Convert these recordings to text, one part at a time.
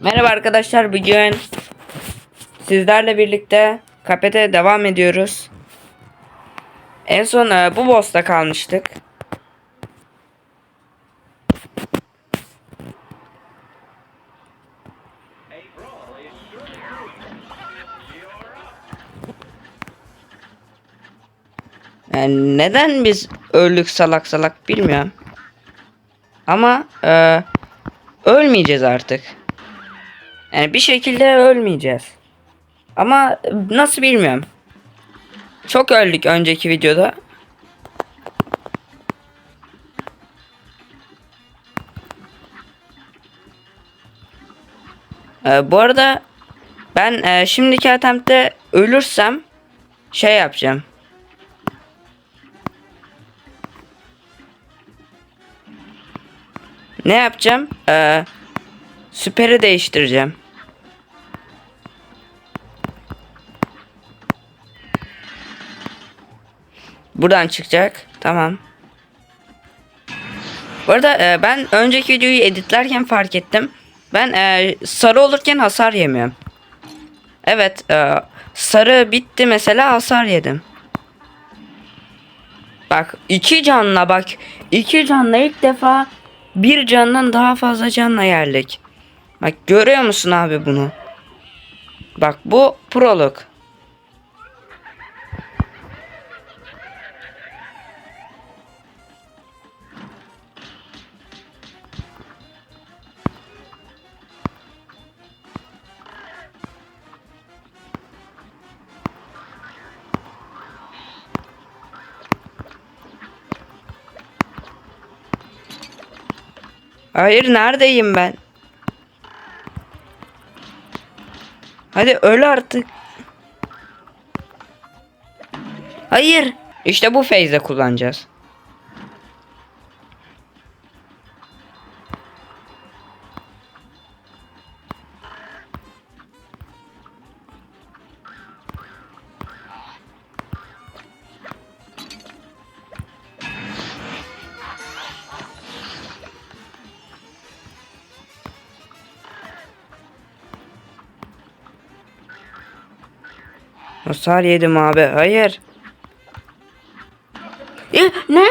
Merhaba arkadaşlar bugün sizlerle birlikte kapete devam ediyoruz. En son e, bu boss'ta kalmıştık. Yani neden biz öldük salak salak bilmiyorum. Ama e, ölmeyeceğiz artık. Yani bir şekilde ölmeyeceğiz. Ama nasıl bilmiyorum. Çok öldük önceki videoda. Ee, bu arada ben e, şimdiki attempt'te ölürsem şey yapacağım. Ne yapacağım? Ee, süperi değiştireceğim. Buradan çıkacak. Tamam. Bu arada e, ben önceki videoyu editlerken fark ettim. Ben e, sarı olurken hasar yemiyorum. Evet. e, sarı bitti mesela hasar yedim. Bak iki canla bak. iki canla ilk defa bir candan daha fazla canla yerlik. Bak görüyor musun abi bunu? Bak bu prolog. Hayır neredeyim ben? Hadi öl artık. Hayır. İşte bu feyze kullanacağız. Hasar yedim abi. Hayır. E, ne?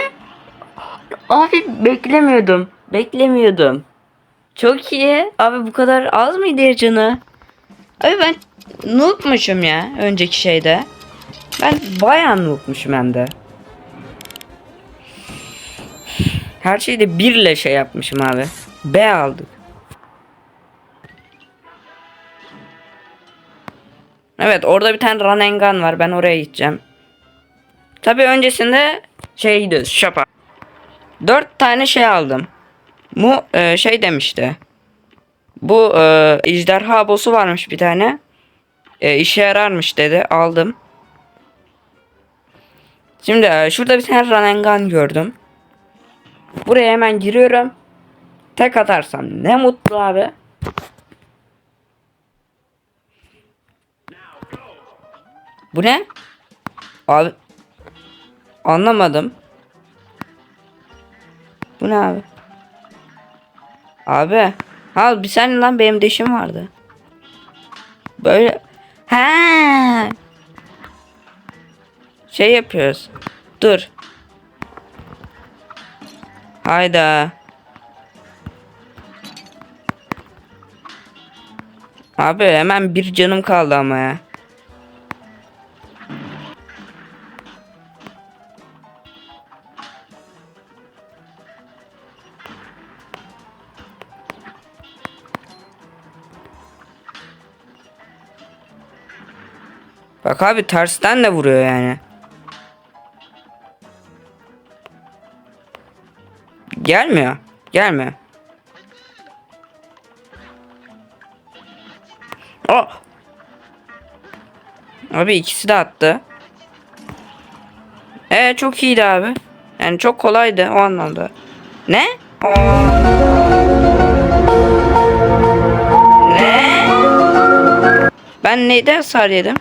Abi beklemiyordum. Beklemiyordum. Çok iyi. Abi bu kadar az mıydı canı? Abi ben noob'muşum ya önceki şeyde. Ben bayağı noob'muşum hem de. Her şeyde birle şey yapmışım abi. B aldık. Evet orada bir tane Ranengan var. Ben oraya gideceğim. Tabi öncesinde şey şapa. Dört tane şey aldım. Bu e, şey demişti. Bu e, ejderha boss'u varmış bir tane. E, işe yararmış dedi. Aldım. Şimdi e, şurada bir tane Ranengan gördüm. Buraya hemen giriyorum. Tek atarsam ne mutlu abi. Bu ne? Abi anlamadım. Bu ne abi? Abi. Ha bir saniye lan benim deşim vardı. Böyle. He. Şey yapıyoruz. Dur. Hayda. Abi hemen bir canım kaldı ama ya. Abi tersten de vuruyor yani. Gelmiyor. Gelmiyor. O. Abi ikisi de attı. Ee çok iyiydi abi. Yani çok kolaydı o anlamda. Ne? Ne? Ben neyden hasar yedim?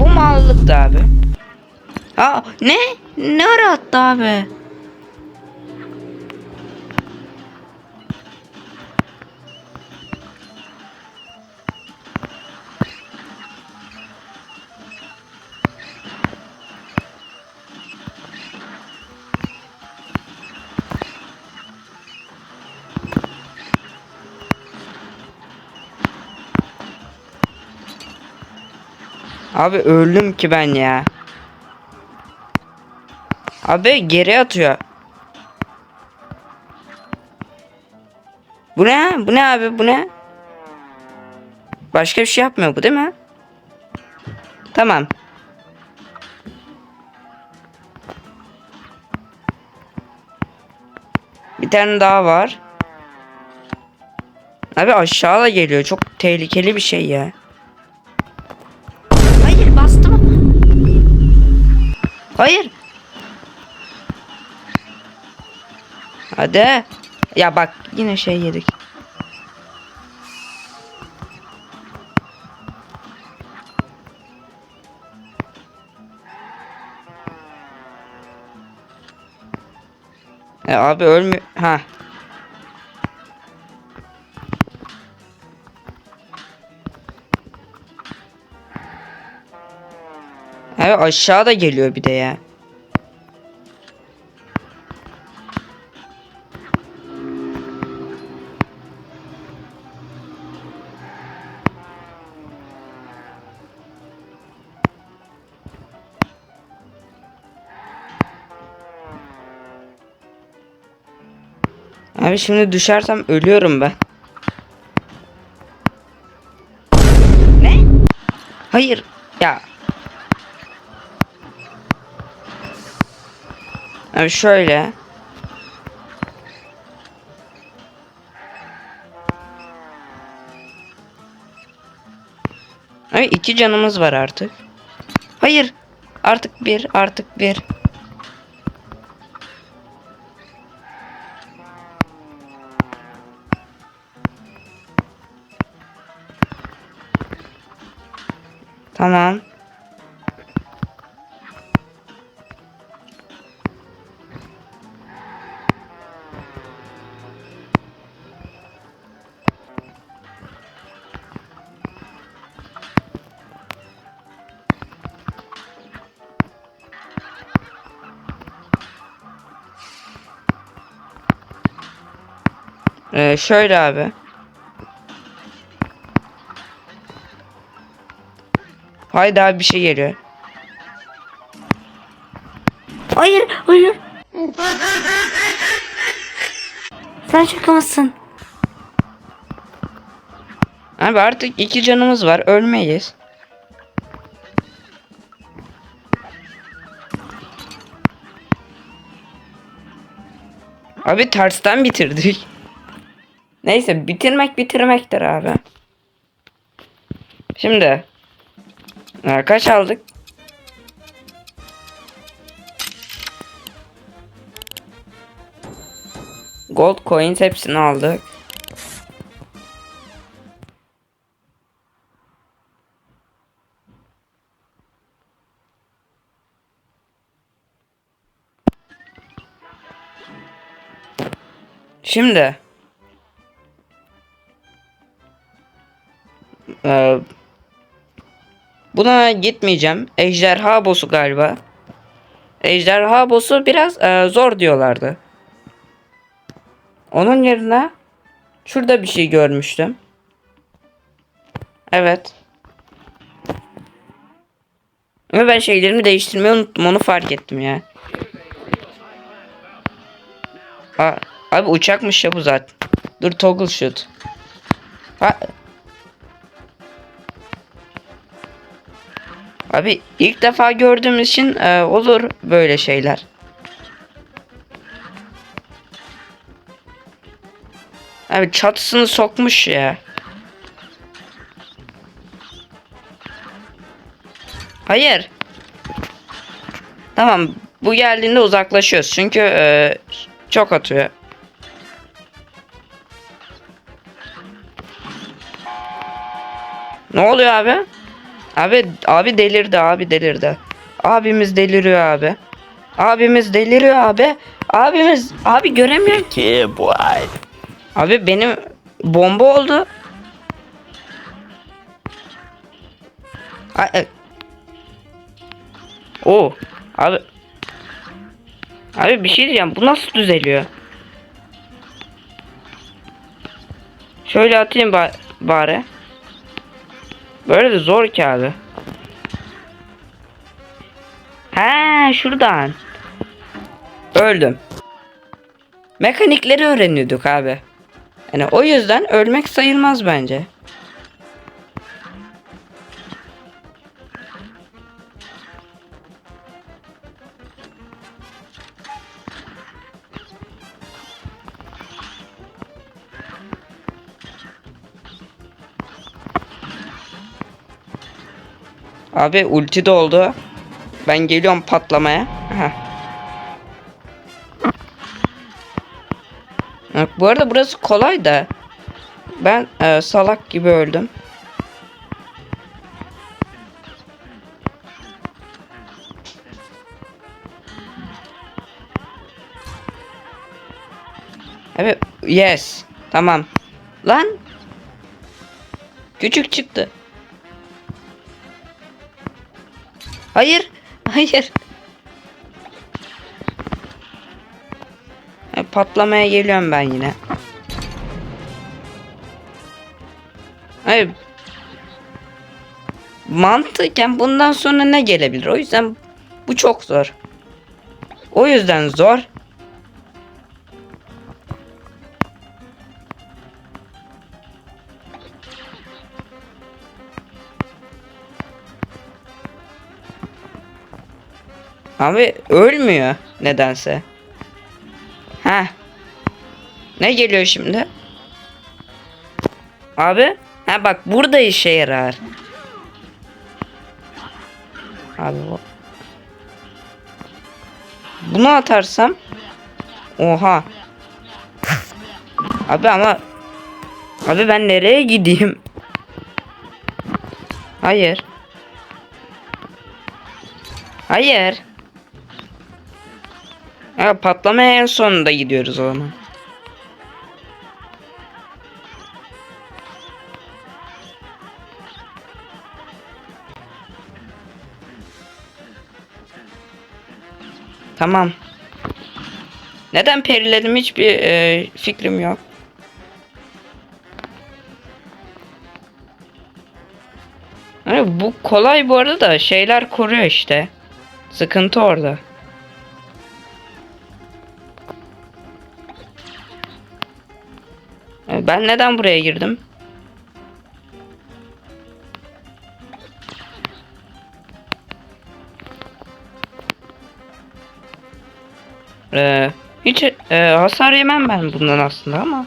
Bu mallıktı abi. Aa ne? Ne ara attı abi? Abi öldüm ki ben ya. Abi geri atıyor. Bu ne? Bu ne abi? Bu ne? Başka bir şey yapmıyor bu değil mi? Tamam. Bir tane daha var. Abi aşağıda geliyor. Çok tehlikeli bir şey ya. Hayır. Hadi. Ya bak yine şey yedik. E abi ölmüyor. Ha. Evet aşağıda geliyor bir de ya. Abi şimdi düşersem ölüyorum ben. Ne? Hayır. Ya. Abi şöyle. Abi iki canımız var artık. Hayır. Artık bir, artık bir. Tamam. Ee, şöyle abi. Haydi abi bir şey geliyor. Hayır, hayır. Sen şaka mısın? Abi artık iki canımız var. Ölmeyiz. Abi tersten bitirdik. Neyse bitirmek bitirmektir abi. Şimdi. e, Kaç aldık? Gold coins hepsini aldık. Şimdi Ee, buna gitmeyeceğim. Ejderha boss'u galiba. Ejderha boss'u biraz e, zor diyorlardı. Onun yerine şurada bir şey görmüştüm. Evet. Ama ben şeylerimi değiştirmeyi unuttum. Onu fark ettim ya. Aa, abi uçakmış ya bu zaten. Dur toggle shoot. Ha. Abi ilk defa gördüğüm için e, olur böyle şeyler. Abi çatısını sokmuş ya. Hayır. Tamam. Bu geldiğinde uzaklaşıyoruz. Çünkü e, çok atıyor. Ne oluyor abi? Abi abi delirdi abi delirdi. Abimiz deliriyor abi. Abimiz deliriyor abi. Abimiz abi göremiyor ki. Abi benim bomba oldu. Ay, ay. Oo abi. Abi bir şey diyeceğim. Bu nasıl düzeliyor? Şöyle atayım ba- bari. Böyle de zor ki abi. He şuradan. Öldüm. Mekanikleri öğreniyorduk abi. Yani o yüzden ölmek sayılmaz bence. Abi ulti doldu. Ben geliyorum patlamaya. Bak, bu arada burası kolay da. Ben e, salak gibi öldüm. Evet, yes. Tamam. Lan. Küçük çıktı. Hayır. Hayır. E, patlamaya geliyorum ben yine. Hayır. Mantıken bundan sonra ne gelebilir? O yüzden bu çok zor. O yüzden zor. Abi ölmüyor nedense. Ha. Ne geliyor şimdi? Abi. Ha bak burada işe yarar. Abi bu. Bunu atarsam. Oha. Abi ama. Abi ben nereye gideyim? Hayır. Hayır. Ya patlamaya en sonunda gidiyoruz o zaman. Tamam. Neden periledim hiçbir e, fikrim yok. Yani bu kolay bu arada da şeyler koruyor işte. Sıkıntı orada. Ben neden buraya girdim? Ee, hiç e, hasar yemem ben bundan aslında ama.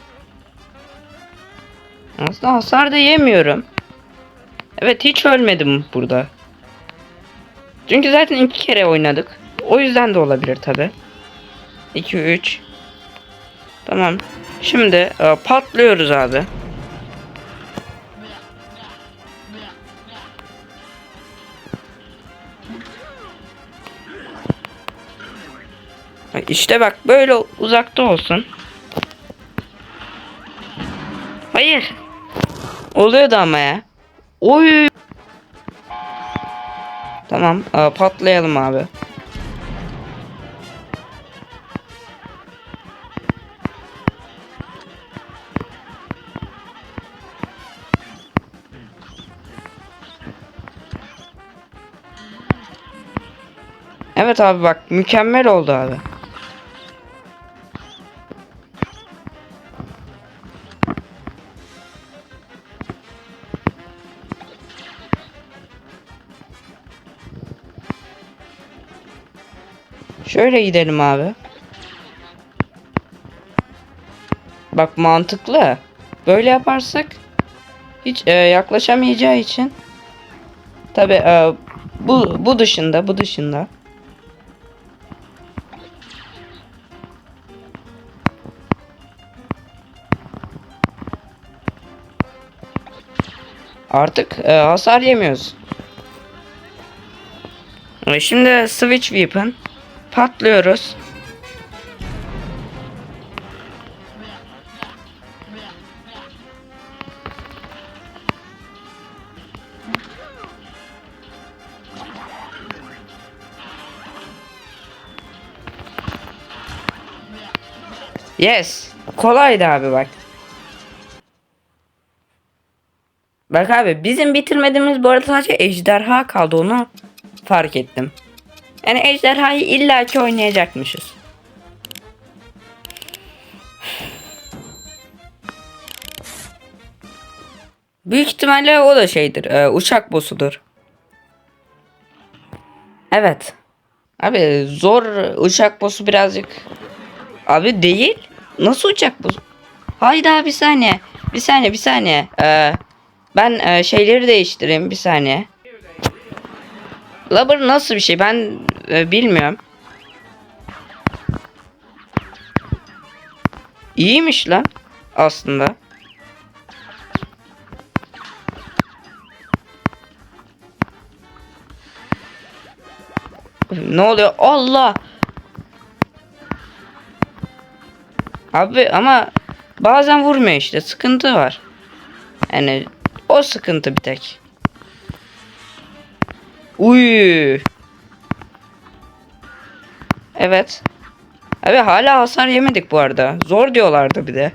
Aslında hasar da yemiyorum. Evet hiç ölmedim burada. Çünkü zaten iki kere oynadık. O yüzden de olabilir tabi. 2 3 Tamam. Şimdi e, patlıyoruz abi. İşte bak böyle uzakta olsun. Hayır. Oluyordu ama ya. Oy. Tamam e, patlayalım abi. Evet abi bak mükemmel oldu abi. Şöyle gidelim abi. Bak mantıklı. Böyle yaparsak hiç e, yaklaşamayacağı için tabi bu bu dışında bu dışında Artık e, hasar yemiyoruz. Ve Şimdi switch weapon. Patlıyoruz. Yes. Kolaydı abi bak. Bak abi bizim bitirmediğimiz bu arada sadece ejderha kaldı onu fark ettim. Yani ejderhayı illaki oynayacakmışız. Büyük ihtimalle o da şeydir. e, uçak boss'udur. Evet. Abi zor uçak boss'u birazcık. Abi değil. Nasıl uçak boss'u? Hayda bir saniye. Bir saniye bir saniye. Ee, ben e, şeyleri değiştireyim bir saniye. Lubber nasıl bir şey ben e, bilmiyorum. İyiymiş lan aslında. Ne oluyor? Allah! Abi ama bazen vurmuyor işte. Sıkıntı var. Yani o sıkıntı bir tek. Uy. Evet. Abi hala hasar yemedik bu arada. Zor diyorlardı bir de.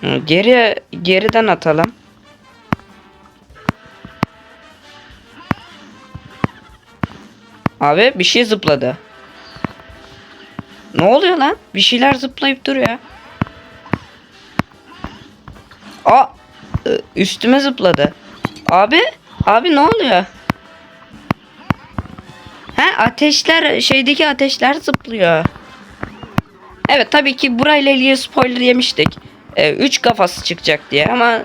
Hı, Geri geriden atalım. Abi bir şey zıpladı. Ne oluyor lan? Bir şeyler zıplayıp duruyor. Aa ı, üstüme zıpladı. Abi, abi ne oluyor? He ateşler şeydeki ateşler zıplıyor. Evet tabii ki burayla ilgili spoiler yemiştik. Ee, üç kafası çıkacak diye ama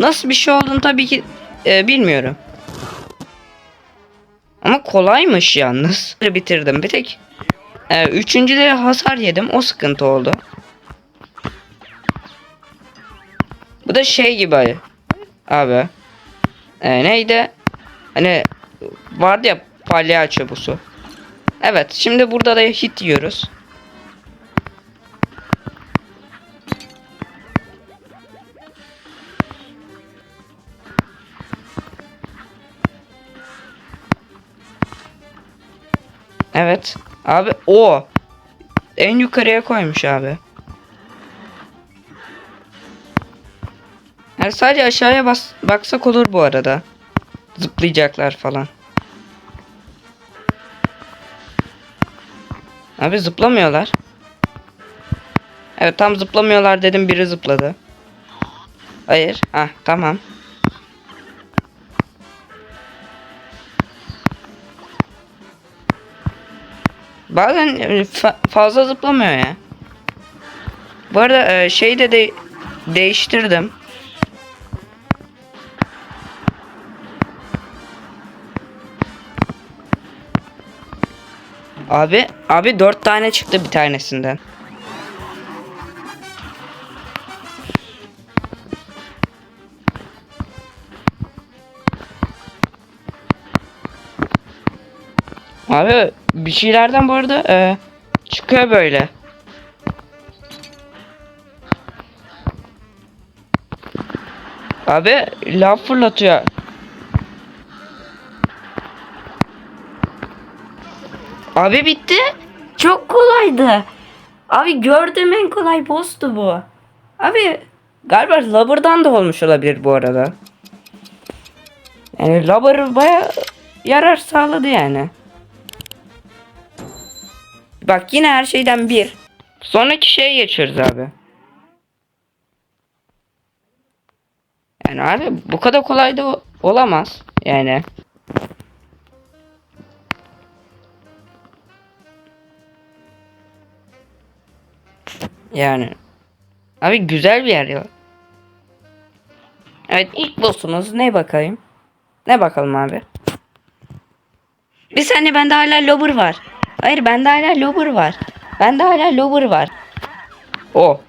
nasıl bir şey olduğunu tabii ki e, bilmiyorum. Ama kolaymış yalnız. Bitirdim bir tek. E, üçüncüde hasar yedim o sıkıntı oldu. Bu da şey gibi abi. E, neydi? Hani vardı ya palyaço busu. Evet şimdi burada da hit yiyoruz. Evet. Abi o. En yukarıya koymuş abi. Yani sadece aşağıya bas baksak olur bu arada. Zıplayacaklar falan. Abi zıplamıyorlar. Evet tam zıplamıyorlar dedim biri zıpladı. Hayır. Ah tamam. Bazen e, fa- fazla zıplamıyor ya. Bu arada e, de, de değiştirdim. Abi, abi dört tane çıktı bir tanesinden. Abi bir şeylerden bu arada e, çıkıyor böyle. Abi lav fırlatıyor. Abi bitti. Çok kolaydı. Abi gördüğüm en kolay boss'tu bu. Abi galiba Lubber'dan da olmuş olabilir bu arada. Yani Lubber baya yarar sağladı yani. Bak yine her şeyden bir. Sonraki şeye geçiyoruz abi. Yani abi bu kadar kolay da olamaz. Yani. Yani. Abi güzel bir yer ya. Evet ilk boss'umuz ne bakayım? Ne bakalım abi? Bir saniye bende hala lobber var. Hayır bende hala lobber var. Bende hala lobber var. O.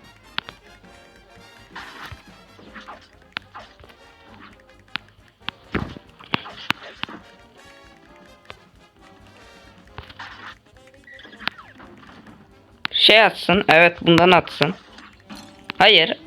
şey atsın. Evet bundan atsın. Hayır.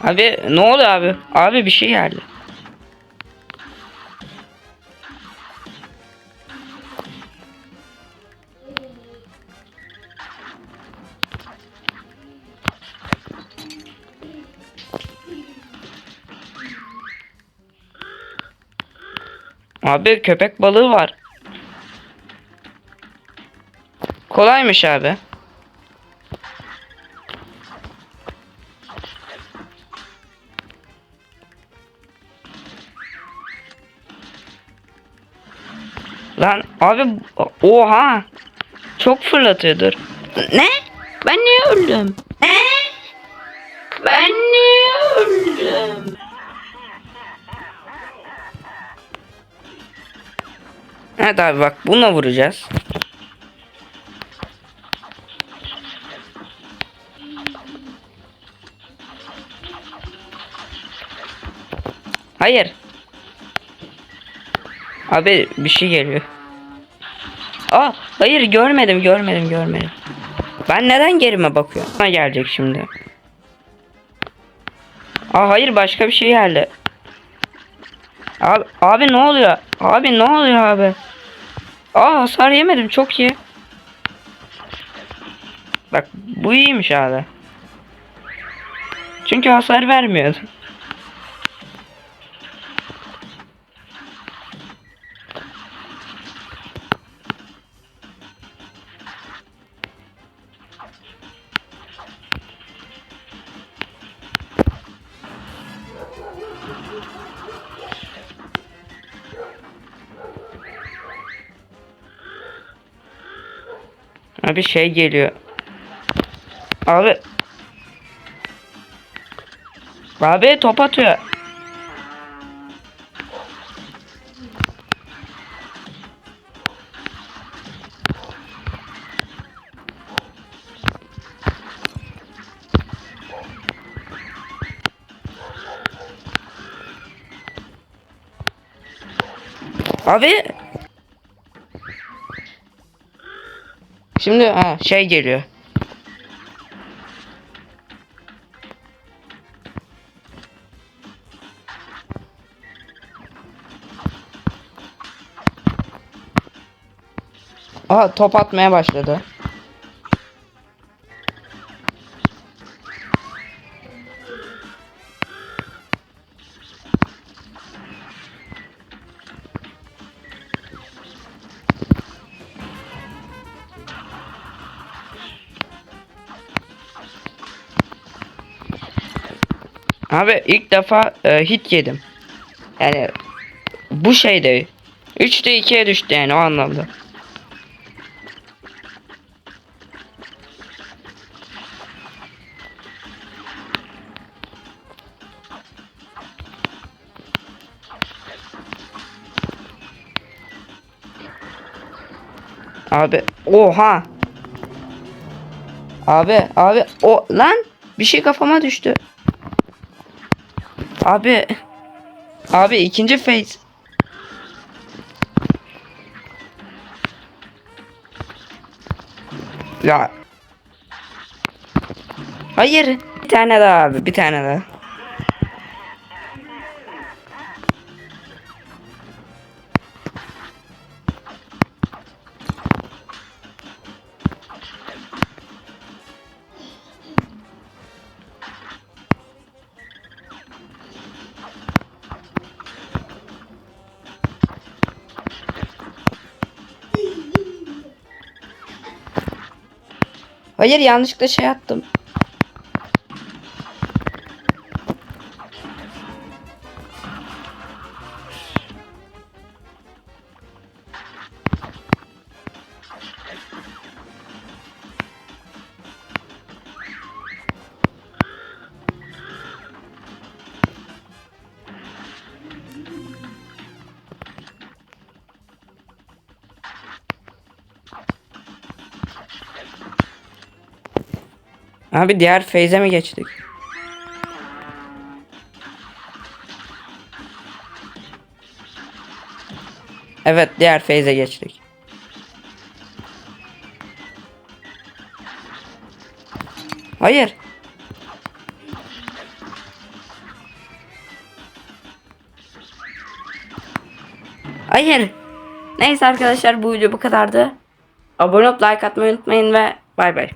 Abi ne oluyor abi? Abi bir şey geldi. Abi köpek balığı var. Kolaymış abi. Lan abi oha. Çok fırlatıyordur. Ne? Ben niye öldüm? Ne? Ben niye öldüm? Evet abi bak bununla vuracağız. Hayır. Abi bir şey geliyor. Aa hayır görmedim görmedim görmedim. Ben neden gerime bakıyorum? Ha gelecek şimdi. Aa hayır başka bir şey geldi. Abi, abi ne oluyor? Abi ne oluyor abi? Aa hasar yemedim çok iyi. Bak bu iyiymiş abi. Çünkü hasar vermiyordu. Abi şey geliyor. Abi. Abi top atıyor. Abi Şimdi ha, şey geliyor. Aha top atmaya başladı. Abi ilk defa e, hit yedim. Yani bu şeyde 3'te 2'ye düştü yani o anlamda. Abi oha. Abi abi o lan bir şey kafama düştü. Abi. Abi ikinci phase. Ya. Hayır. Bir tane daha abi. Bir tane daha. Hayır yanlışlıkla şey attım. Abi diğer feyze mi geçtik? Evet diğer feyze geçtik. Hayır. Hayır. Neyse arkadaşlar bu video bu kadardı. Abone olup like atmayı unutmayın ve bay bay.